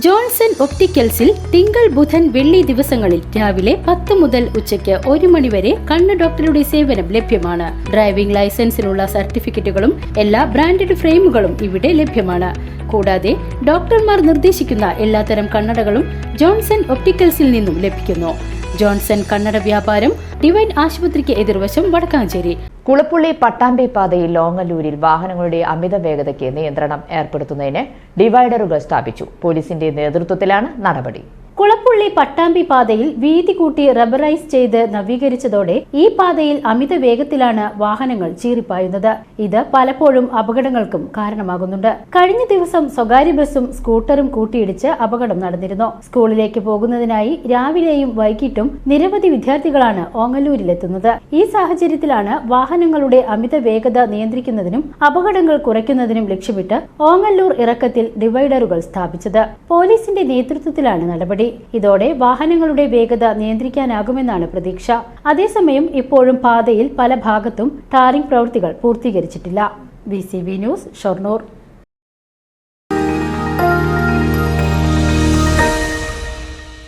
Johnson ഒപ്റ്റിക്കൽസിൽ തിങ്കൾ ബുധൻ വെള്ളി ദിവസങ്ങളിൽ രാവിലെ പത്ത് മുതൽ ഉച്ചയ്ക്ക് ഒരു മണിവരെ കണ്ണ് ഡോക്ടറുടെ സേവനം ലഭ്യമാണ്. ഡ്രൈവിംഗ് ലൈസൻസിനുള്ള സർട്ടിഫിക്കറ്റുകളും എല്ലാ ബ്രാൻഡഡ് ഫ്രെയിമുകളും ഇവിടെ ലഭ്യമാണ്. കൂടാതെ ഡോക്ടർമാർ നിർദ്ദേശിക്കുന്ന എല്ലാത്തരം കണ്ണടകളും ജോൺസൺ ഒപ്റ്റിക്കൽസിൽ നിന്നും ലഭിക്കുന്നു. ജോൺസൺ കണ്ണട വ്യാപാരം ഡിവൈൻ ആശുപത്രിക്ക് എതിർവശം വടക്കാഞ്ചേരി. കുളപ്പുള്ളി പട്ടാമ്പി പാതയിൽ ലോങ്ങല്ലൂരിൽ വാഹനങ്ങളുടെ അമിത വേഗതയ്ക്ക് നിയന്ത്രണം ഏർപ്പെടുത്തുന്നതിന് ഡിവൈഡറുകൾ സ്ഥാപിച്ചു. പോലീസിന്റെ നേതൃത്വത്തിലാണ് നടപടി. കുളപ്പുള്ളി പട്ടാമ്പി പാതയിൽ വീതി കൂട്ടി റബ്ബറൈസ് ചെയ്ത് നവീകരിച്ചതോടെ ഈ പാതയിൽ അമിത വേഗത്തിലാണ് വാഹനങ്ങൾ ചീറിപ്പായുന്നത്. ഇത് പലപ്പോഴും അപകടങ്ങൾക്കും കാരണമാകുന്നുണ്ട്. കഴിഞ്ഞ ദിവസം സ്വകാര്യ ബസ്സും സ്കൂട്ടറും കൂട്ടിയിടിച്ച് അപകടം നടന്നിരുന്നു. സ്കൂളിലേക്ക് പോകുന്നതിനായി രാവിലെയും വൈകിട്ടും നിരവധി വിദ്യാർത്ഥികളാണ് ഓങ്ങല്ലൂരിലെത്തുന്നത്. ഈ സാഹചര്യത്തിലാണ് വാഹനങ്ങളുടെ അമിത വേഗത നിയന്ത്രിക്കുന്നതിനും അപകടങ്ങൾ കുറയ്ക്കുന്നതിനും ലക്ഷ്യമിട്ട് ഓങ്ങല്ലൂർ ഇറക്കത്തിൽ ഡിവൈഡറുകൾ സ്ഥാപിച്ചത്. പോലീസിന്റെ നേതൃത്വത്തിലാണ് നടപടി. ഇതോടെ വാഹനങ്ങളുടെ വേഗത നിയന്ത്രിക്കാനാകുമെന്നാണ് പ്രതീക്ഷ. അതേസമയം ഇപ്പോഴും പാതയിൽ പല ഭാഗത്തും ടാറിംഗ് പ്രവൃത്തികൾ പൂർത്തീകരിച്ചിട്ടില്ല. B news Shoranur.